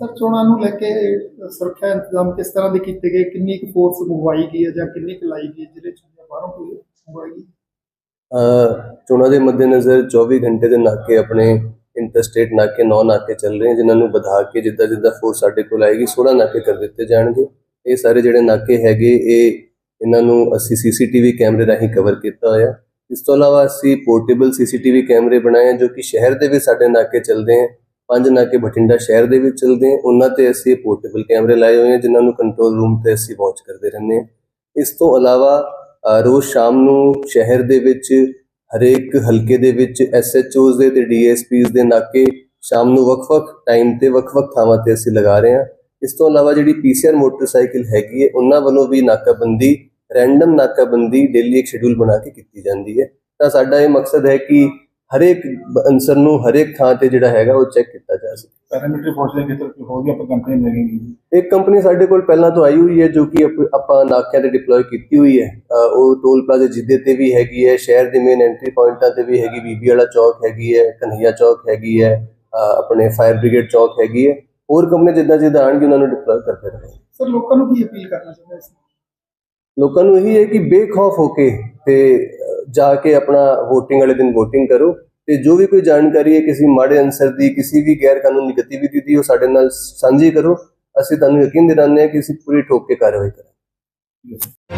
Sir, ਚੋਣਾਂ ਨੂੰ ਲੈ ਕੇ ਸੁਰੱਖਿਆ ਇੰਤਜ਼ਾਮ ਕਿਸ ਤਰ੍ਹਾਂ ਦੇ ਕੀਤੇ ਗਏ? ਕਿੰਨੀ ਕੁ ਫੋਰਸ ਮੰਗਵਾਈ ਗਈ ਹੈ ਜਾਂ ਕਿੰਨੀ ਕੁ ਲਾਈ ਗਈ ਹੈ? ਜਿਹੜੇ ਚੋਣਾਂ ਬਾਹਰੋਂ ਕੋਈ ਮੰਗਵਾਈ ਗਈ ਚੋਣਾਂ ਦੇ ਮੱਦੇਨਜ਼ਰ 24 ਘੰਟੇ ਦੇ ਨਾਕੇ ਆਪਣੇ ਇੰਟਰਸਟੇਟ ਨਾਕੇ, ਨੌ ਨਾਕੇ ਚੱਲ ਰਹੇ ਹਨ ਜਿਨ੍ਹਾਂ ਨੂੰ ਵਧਾ ਕੇ ਜਿੱਦਾਂ ਜਿੱਦਾਂ ਫੋਰਸ ਸਾਡੇ ਕੋਲ ਆਏਗੀ 16 ਨਾਕੇ ਕਰ ਦਿੱਤੇ ਜਾਣਗੇ। ਇਹ ਸਾਰੇ ਜਿਹੜੇ ਨਾਕੇ ਹੈਗੇ, ਇਹ ਇਹਨਾਂ ਨੂੰ ਅਸੀਂ ਸੀਸੀਟੀਵੀ ਕੈਮਰੇ ਰਾਹੀਂ ਕਵਰ ਕੀਤਾ ਹੋਇਆ। ਇਸ ਤੋਂ ਇਲਾਵਾ ਅਸੀਂ ਪੋਰਟੇਬਲ ਸੀਸੀਟੀਵੀ ਕੈਮਰੇ ਬਣਾਏ ਹਨ ਜੋ ਕਿ ਸ਼ਹਿਰ ਦੇ ਵੀ ਸਾਡੇ ਨਾਕੇ ਚੱਲਦੇ ਹਨ ਪੰਜ ਨਾਕੇ ਬਠਿੰਡਾ ਸ਼ਹਿਰ ਦੇ ਵਿੱਚ ਚੱਲਦੇ ਹਨ ਉਹਨਾਂ ਤੇ ਅਸੀਂ ਪੋਰਟੇਬਲ ਕੈਮਰੇ ਲਾਏ ਹੋਏ ਹਨ ਜਿਨ੍ਹਾਂ ਨੂੰ ਕੰਟਰੋਲ ਰੂਮ ਤੇ ਅਸੀਂ ਵਾਚ ਕਰਦੇ ਰਹਿੰਦੇ ਹਾਂ। ਇਸ ਤੋਂ ਇਲਾਵਾ ਰੋਜ਼ ਸ਼ਾਮ ਨੂੰ ਸ਼ਹਿਰ ਦੇ ਵਿੱਚ, ਹਰੇਕ ਹਲਕੇ ਦੇ ਵਿੱਚ ਐਸਐਚਓਜ਼ ਦੇ ਤੇ ਡੀਐਸਪੀਜ਼ ਦੇ ਨਾਕੇ ਸ਼ਾਮ ਨੂੰ ਵੱਖ-ਵੱਖ ਟਾਈਮ ਤੇ ਵੱਖ-ਵੱਖ ਥਾਵਾਂ ਤੇ ਅਸੀਂ ਲਗਾ ਰਹੇ ਹਾਂ। ਇਸ ਤੋਂ ਇਲਾਵਾ ਜਿਹੜੀ ਪੀਸੀਆਰ ਮੋਟਰਸਾਈਕਲ ਹੈਗੀ ਹੈ, ਉਹਨਾਂ ਵੱਲੋਂ ਵੀ ਨਾਕਾਬੰਦੀ ਰੈਂਡਮ ਨਾਕਾਬੰਦੀ ਡੇਲੀ ਇੱਕ ਸ਼ਡਿਊਲ ਬਣਾ ਕੇ ਕੀਤੀ ਜਾਂਦੀ ਹੈ। ਤਾਂ ਸਾਡਾ ਇਹ ਮਕਸਦ ਹੈ ਕਿ ਹਰੇਕ ਅਨਸਰ ਨੂੰ ਹਰੇਕ ਥਾਂ ਤੇ ਜਿਹੜਾ ਹੈਗਾ ਉਹ ਚੈੱਕ ਕੀਤਾ ਜਾ ਸਕੇ। ਪੈਰਾਮੀਟਰ ਫੋਰਸ ਦੇ ਖੇਤਰ ਚ ਹੋਰ ਵੀ ਆਪਾਂ ਕੰਪਨੀ ਲੱਗੇਗੀ ਇੱਕ ਕੰਪਨੀ ਸਾਡੇ ਕੋਲ ਪਹਿਲਾਂ ਤੋਂ ਆਈ ਹੋਈ ਹੈ ਜੋ ਕਿ ਆਪ- ਨਾਕਿਆਂ ਤੇ ਡਿਪਲੋਏ ਕੀਤੀ ਹੋਈ ਹੈ। ਉਹ ਟੋਲ ਪਲਾਜ਼ਾ ਜਿੱਦੇ ਤੇ ਵੀ ਹੈਗੀ ਹੈ ਸ਼ਹਿਰ ਦੇ ਮੇਨ ਐਂਟਰੀ ਪੁਆਇੰਟਾਂ ਤੇ ਵੀ ਹੈਗੀ ਬੀਬੀ ਵਾਲਾ ਚੌਕ ਹੈਗੀ ਹੈ ਕਨਈਆ ਚੌਕ ਹੈਗੀ ਹੈ ਆਪਣੇ ਫਾਇਰ ਬ੍ਰਿਗੇਡ ਚੌਕ ਹੈਗੀ ਹੈ। ਹੋਰ ਕੰਪਨੀ ਜਿੱਦਾਂ ਜਿੱਦਾਂ ਆਣਗੇ ਉਹਨਾਂ ਨੂੰ ਡਿਪਲੋਏ ਕਰਦੇ ਰਹੇ ਸਰ ਲੋਕਾਂ ਨੂੰ ਕੀ ਅਪੀਲ ਕਰਨਾ ਚਾਹੁੰਦੇ ਇਸ ਲੋਕਾਂ ਨੂੰ ਇਹੀ ਹੈ ਕਿ ਬੇਖੌਫ ਹੋ ਕੇ ਤੇ ਜਾ ਕੇ ਆਪਣਾ VOTING ਵਾਲੇ ਦਿਨ VOTING ਕਰੋ ਤੇ ਜੋ ਵੀ ਕੋਈ ਜਾਣਕਾਰੀ ਹੈ ਕਿਸੇ ਮਾੜੇ ਅਨਸਰ ਦੀ, ਕਿਸੇ ਵੀ ਗੈਰ ਕਾਨੂੰਨੀ ਗਤੀਵਿਧੀ ਦੀ, ਉਹ ਸਾਡੇ ਨਾਲ ਸਾਂਝੀ ਕਰੋ। ਅਸੀਂ ਤੁਹਾਨੂੰ ਯਕੀਨ ਦਿਲਾਉਂਦੇ ਹਾਂ ਕਿ ਅਸੀਂ ਪੂਰੀ ਠੋਕ ਕੇ ਕਾਰਵਾਈ ਕਰਾਂਗੇ।